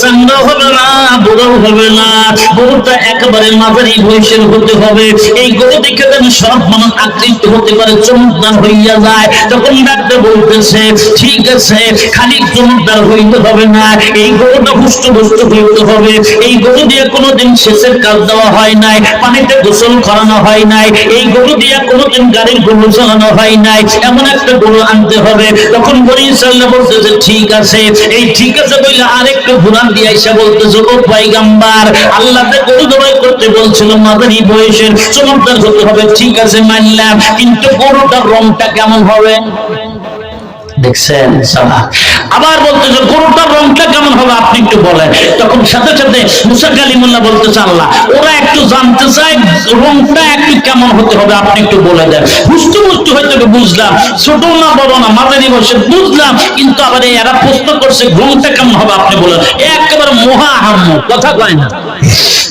চাঙ্গা হবে না হবে না। মাঝারি বয়সের হতে হবে। এই সব মানুষ আকৃষ্ট হতে পারে, চমৎকার হইয়া যায়। তখন ডাক্তার বলতেছে, ঠিক আছে খালি চমৎকার হইতে হবে না। এই গরুটা হুষ্ট হুষ্ট হইতে হবে। এই গরু দিয়ে কোনোদিন শেষের কাজ দেওয়া হয় নাই, পানিতে গোসল করানো হয় নাই। এই গরু দিয়ে কোনোদিন গাড়ির গরু চালানো হয় নাই। এমন একটা গরু আনতে হবে। তখন গরু ইনশাল্লাহ বলতেছে, ঠিক আছে। এই ঠিক আছে বললে আরেকটু ঘুরান দিয়ে এসে বলতে যুবক পাইগাম্বার আল্লাহতে গরু জবাই করতে বলছিল মাদারি বয়সের চমৎকার হতে হবে, ঠিক আছে, মানলাম, কিন্তু গরুটার রংটা কেমন হবে দেখছেন, সালা। আবার বলতেছে, গরুটার রংটা কেমন হবে আপনি একটু বলেন। তখন সাথে সাথে মুসা কালিমুল্লাহ বলতেছে, আল্লাহ, ওরা একটু জানতে চায় রংটা একটু কেমন হতে হবে, আপনি একটু বলে দেন। হুস্তু মুস্তু হয়তো বুঝলাম। ছোট না, বড় না, মাঝারি বসে বুঝলাম। কিন্তু আবার এরা প্রশ্ন করছে, রংটা কেমন হবে আপনি বলেন একেবারে মহা আহম্ম কথা কয় না।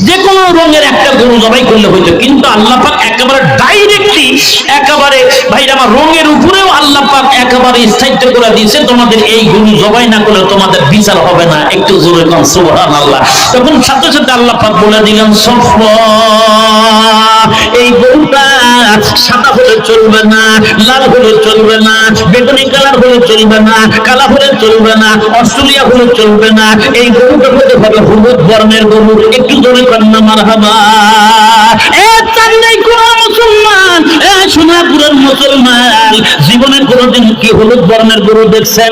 যে কোনো রঙের একটা গরু জবাই করলে হইতো, কিন্তু আল্লাহ পাক একেবারে ডাইরেক্টলি একেবারে, ভাই আমার রঙের উপরেও আল্লাহ পাক একেবারে স্থায়িত্ব করে দিয়েছে, তোমাদের এই গরু জবাই না করলে তোমাদের বিচার হবে না। একটু জোরে কম সুবহান আল্লাহ তখন সাথে সাথে আল্লাহ পাক বলে দিলেন সফা এই গরুটা সাদা হলে চলবে না, লাল হলে চলবে না, বেগুনি কালার হলে চলবে না, কালা হলে চলবে না, অস্ট্রেলিয়া হলে চলবে না, এই গরুটা হতে হবে হলুদ বর্ণের গরু একটু জোরে কন্যা মার হাবা মুসলমান, এ সোনাপুরের মুসলমান। জীবনে কোনোদিন কি হলুদ বর্ণের গরু দেখছেন?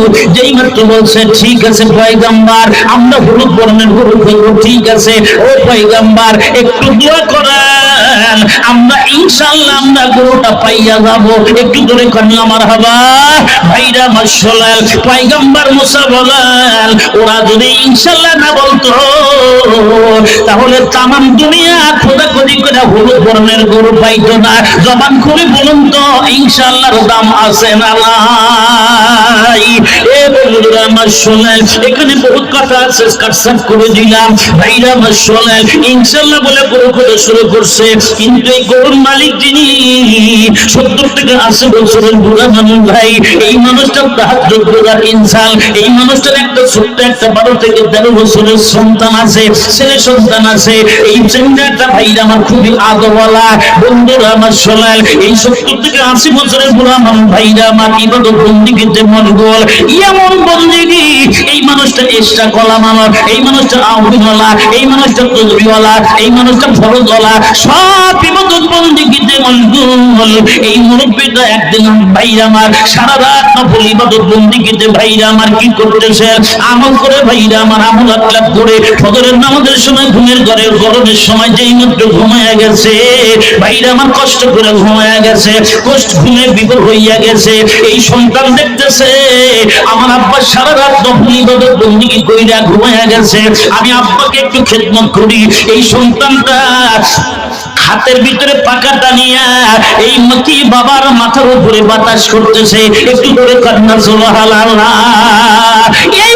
মাত্র বলছে? ঠিক আছে, পয়গাম্বার, আমরা হলুদ বর্ণের গরু করব ঠিক আছে। ও পয়গাম্বার, একটু দোয়া করেন। আমরা ইনশাআল্লাহ আমরা গরুটা পাইয়া যাব। একটু দূরে কান্না আমার হাবা। ভাইরা আমার পয়গাম্বার মুসা বলেন, ওরা যদি ইনশাল্লাহ না বলতো, তাহলে তামাম দুনিয়া খোদাখুদি করে হলুদ বর্ণের গরু পাইতো না। জবান খুলে বলুন তো ইনশাল্লাহর দাম আছে না শোনেন শোনেন সন্তান আছে, ছেলে সন্তান আছে, এই ছেলেটা ভাইরা খুবই আদরওয়ালা। বন্ধুরা আমার সোনাল এই সত্তর থেকে আশি বছরের বুড়া মানুষ ভাইরা আমার ইবাদত বন্দিগিতে মনগোল এমন বন্দিগি এই মানুষটা এক্সট্রা কলা মানুষ এই মানুষটা আউলিওয়ালা এই মানুষটা তদবিওয়ালা এই মানুষটা ফরজওয়ালা সব ইবাদত ভাইরা আমার কষ্ট করে ঘুমায়া গেছে, কষ্ট ঘুমে বিপদ হইয়া গেছে। এই সন্তান দেখতেছে, আমার আব্বা সারা রাত নফল কইরা ঘুমায়া গেছে। আমি আব্বাকে একটু খেদমত করি। এই সন্তানটা হাতের ভিতরে পাকা টানিয়া এই মতি বাবার মাথার উপরে বাতাস করতেছে। একটু করে কান্না, সুবহানাল্লাহ। এই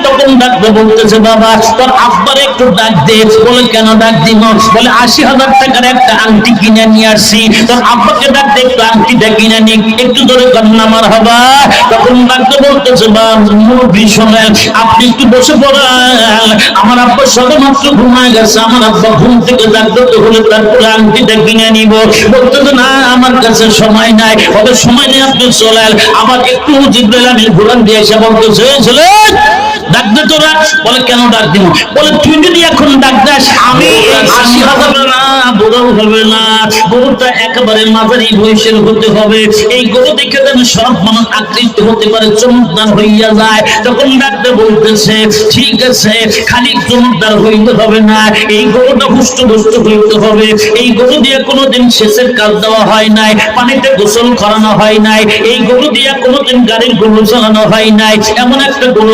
তখন ডাকতে বলতেছে, বাবা তোর আব্বার একটু ডাক দে, বলে কেন ডাক দিব? বলে, আশি হাজার টাকার একটা আংটি কিনে নিয়ে আসছি তোর আব্বাকে ডাক দে, একটু আংটিটা কিনে নি, একটু ধরে কন্যা আমার হবা তখন ডাকতে বলতেছে মুরব্বী শোনেন আপনি একটু বসে পড়েন। আমার আব্বা সবেমাত্র ঘুমায় গেছে, আমার আব্বা ঘুম থেকে জাগ্রত হলে তারপরে আংটিটা কিনে নিব। বলতেছে, না, আমার কাছে সময় নাই হবে সময় নেই আপনি চলেন আবার একটু জিব্রাইল আমি ঘুরান দিয়ে এসে বলতেছে ছেলে ডাক দে তোরা? বলে, কেন ডাক দিব? বলে, তুই যদি এখন ডাক দাস, আমি আশি হাজার খালি হবে না। এই গরুটা হবে। এই গরু দিয়ে কোনোদিন শেষের কাজ দেওয়া হয় নাই, পানিতে গোসল করানো হয় নাই। এই গরু দিয়ে কোনোদিন গাড়ির গরু চালানো হয় নাই। এমন একটা গরু